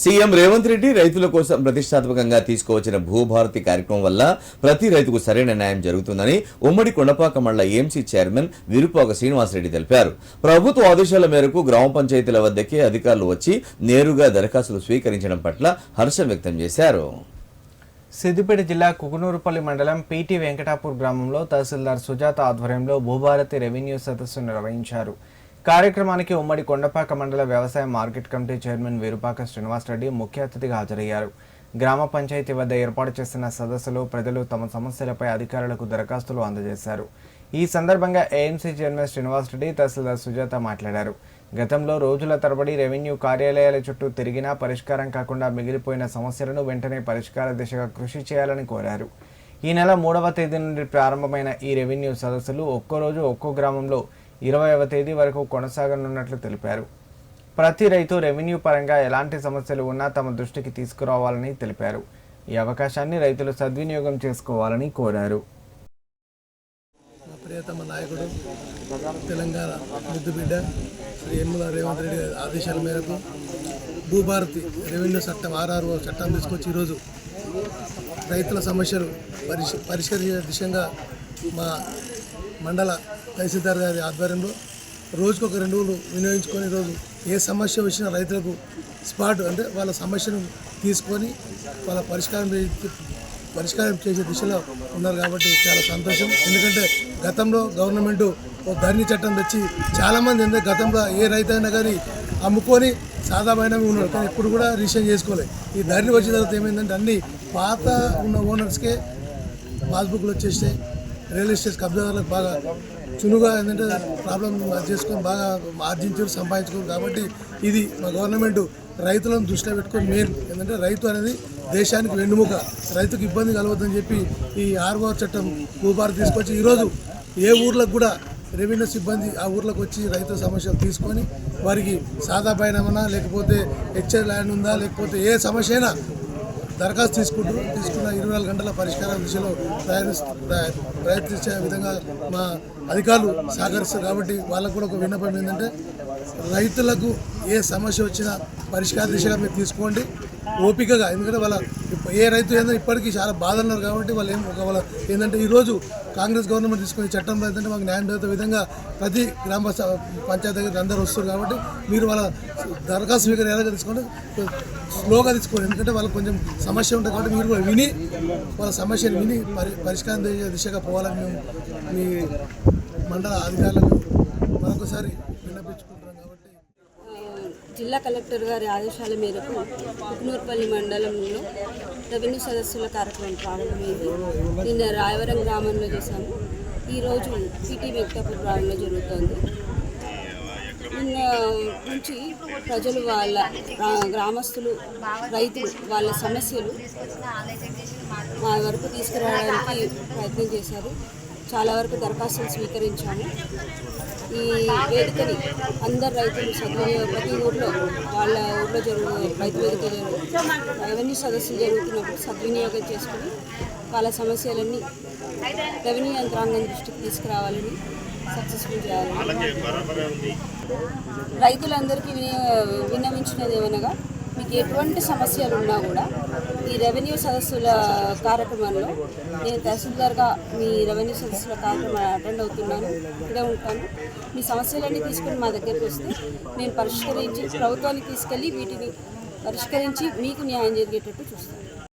CM Revanth Reddy రైతుల కోసం ప్రతిష్టాత్మకంగా తీసుకువచ్చిన భూభారతి కార్యక్రమం వల్ల ప్రతి రైతుకు సరైన న్యాయం జరుగుతుందని ఉమ్మడి కొండపాక మండల ఏఎంసీ చైర్మన్ విరుపాక శ్రీనివాసరెడ్డి తెలిపారు. ప్రభుత్వ ఆదేశాల మేరకు గ్రామ పంచాయతీల వద్దకే అధికారులు వచ్చి నేరుగా దరఖాస్తులు స్వీకరించడం పట్ల హర్షం వ్యక్తం చేశారు. సిద్దిపేట జిల్లా కుకునూరుపల్లి మండలం పీటీ వెంకటాపూర్ గ్రామంలో తహసీల్దార్ సుజాత ఆధ్వర్యంలో భూభారతి రెవెన్యూ సదస్సు నిర్వహించారు. కార్యక్రమానికి ఉమ్మడి కొండపాక మండల వ్యవసాయ market committee chairman Veerupaka Srinivasa Reddy ముఖ్య అతిథిగా హాజరయ్యారు. గ్రామ పంచాయతీ వద్ద ఏర్పాటు చేసిన సదస్సులో ప్రజలు తమ సమస్యలపై అధికారులకు దరఖాస్తులు అందజేశారు. ఈ సందర్భంగా ఏఎంసీ చైర్మన్ శ్రీనివాసరెడ్డి తహసీల్దార్ సుజాత మాట్లాడారు. గతంలో రోజుల తరబడి రెవెన్యూ కార్యాలయాల చుట్టూ తిరిగినా పరిష్కారం కాకుండా మిగిలిపోయిన సమస్యలను వెంటనే పరిష్కార దిశగా కృషి చేయాలని కోరారు. ఈ నెల మూడవ తేదీ నుండి ప్రారంభమైన ఈ రెవెన్యూ సదస్సులు ఒక్కో రోజు ఒక్కో గ్రామంలో ఇరవైవ తేదీ వరకు కొనసాగనున్నట్లు తెలిపారు. ప్రతి రైతు రెవెన్యూ పరంగా ఎలాంటి సమస్యలు ఉన్నా తమ దృష్టికి తీసుకురావాలని తెలిపారు. ఈ అవకాశాన్ని రైతులు సద్వినియోగం చేసుకోవాలని కోరారు. ప్రియతమ నాయకుడు తెలంగాణ ముద్దుబిడ్డ శ్రీ యనమల రేవంత్ రెడ్డి ఆదేశాల మేరకు భూభారతి రెవెన్యూ చట్టం ఆర్ఆర్ఓ చట్టం తీసుకొచ్చి ఈరోజు రైతుల సమస్యలు పరిష్ పరిష్కరించే దిశగా మా మండల తహసీల్దార్ గారి ఆధ్వర్యంలో రోజుకు ఒక రెండు రోజులు వినియోగించుకొని ఈరోజు ఏ సమస్య వచ్చినా రైతులకు స్పాట్ అంటే వాళ్ళ సమస్యను తీసుకొని వాళ్ళ పరిష్కారం చే- పరిష్కారం చేసే దిశలో ఉన్నారు కాబట్టి చాలా సంతోషం. ఎందుకంటే గతంలో గవర్నమెంట్ ఓ ధరణి చట్టం తెచ్చి చాలామంది ఎందుకంటే గతంలో ఏ రైతు అయినా కానీ అమ్ముకొని సాదామైనవి ఉన్నారు కానీ ఇప్పుడు కూడా రిజిస్ట్రేషన్ చేసుకోలేదు ఈ ధరణి వచ్చిన తర్వాత ఏమైందంటే అన్ని పాత ఉన్న ఓనర్స్కే పాస్బుక్లు వచ్చేసాయి రియల్ ఎస్టేట్ కబ్జాదారులకు బాగా చునుగా ఏంటంటే ప్రాబ్లం చేసుకొని బాగా ఆర్జించారు సంపాదించుకోరు కాబట్టి ఇది మా గవర్నమెంట్ రైతులను దృష్టిలో పెట్టుకొని మెయిన్ ఏంటంటే రైతు అనేది దేశానికి వెన్నుముక. రైతుకు ఇబ్బంది కలవద్దని చెప్పి ఈ ఆర్ఓ చట్టం భూభారతి తీసుకొచ్చి ఈరోజు ఏ ఊర్లకు కూడా రెవెన్యూ సిబ్బంది ఆ ఊర్లోకి వచ్చి రైతుల సమస్యలు తీసుకొని వారికి సాదా పైనమన్నా లేకపోతే హెచ్ఆర్ ల్యాండ్ ఉందా లేకపోతే ఏ సమస్య అయినా దరఖాస్తు తీసుకుంటూ తీసుకున్న ఇరవై నాలుగు గంటల పరిష్కారం దిశలో ప్రయత్నించే విధంగా మా అధికారులు సహకరిస్తారు. కాబట్టి వాళ్ళకు కూడా ఒక విన్నపం ఏంటంటే రైతులకు ఏ సమస్య వచ్చినా పరిష్కార దిశగా మీరు తీసుకోండి. ఓపికగా ఎందుకంటే వాళ్ళ ఏ రైతు ఏంటంటే ఇప్పటికీ చాలా బాధలు ఉన్నారు కాబట్టి వాళ్ళు ఏం ఒక వాళ్ళ ఏంటంటే ఈరోజు కాంగ్రెస్ గవర్నమెంట్ తీసుకునే చట్టంలో ఏంటంటే మాకు న్యాయం దొరికే విధంగా ప్రతి గ్రామ పంచాయతీ దగ్గర అందరూ వస్తారు కాబట్టి మీరు వాళ్ళ దరఖాస్తు స్వీకరణ ఎలాగ తీసుకోండి స్లోగా తీసుకోండి. ఎందుకంటే వాళ్ళకి కొంచెం సమస్య ఉంటుంది కాబట్టి మీరు కూడా విని వాళ్ళ సమస్యను విని పరి పరిష్కారం దిశగా పోవాలని మేము మీ మండల అధికారులకు మరొకసారి జిల్లా కలెక్టర్ గారి ఆదేశాల మేరకు ఉక్నూర్పల్లి మండలంలో రెవెన్యూ సదస్సుల కార్యక్రమం ప్రారంభమైంది. నిన్న రాయవరం గ్రామంలో చేశాము. ఈరోజు సిటీ వెంకటాపూర్ గ్రామంలో జరుగుతోంది. నిన్న నుంచి ప్రజలు వాళ్ళ గ్రామస్తులు రైతులు వాళ్ళ సమస్యలు మా వరకు తీసుకురావడానికి ప్రయత్నం చేశారు. చాలా వరకు దరఖాస్తులు స్వీకరించాము. ఈ వేదికని అందరు రైతులు సద్వినియోగ ప్రతి ఊర్లో వాళ్ళ ఊర్లో జరుగు రైతు వేదిక రెవెన్యూ సదస్సులు జరుగుతున్నప్పుడు సద్వినియోగం చేసుకుని వాళ్ళ సమస్యలన్నీ రెవెన్యూ యంత్రాంగం దృష్టికి తీసుకురావాలని సక్సెస్ఫుల్ చేయాలని. రైతులందరికీ విని- విన్నవించినది ఏమనగా మీకు ఎటువంటి సమస్యలు ఉన్నా కూడా ఈ రెవెన్యూ సదస్సుల కార్యక్రమంలో నేను తహసీల్దార్గా మీ రెవెన్యూ సదస్సుల కార్యక్రమం అటెండ్ అవుతున్నాను ఇక్కడే ఉంటాను. మీ సమస్యలన్నీ తీసుకుని మా దగ్గరికి వస్తే మేము పరిష్కరించి ప్రభుత్వానికి తీసుకెళ్ళి వీటిని పరిష్కరించి మీకు న్యాయం జరిగేటట్టు చూస్తాను.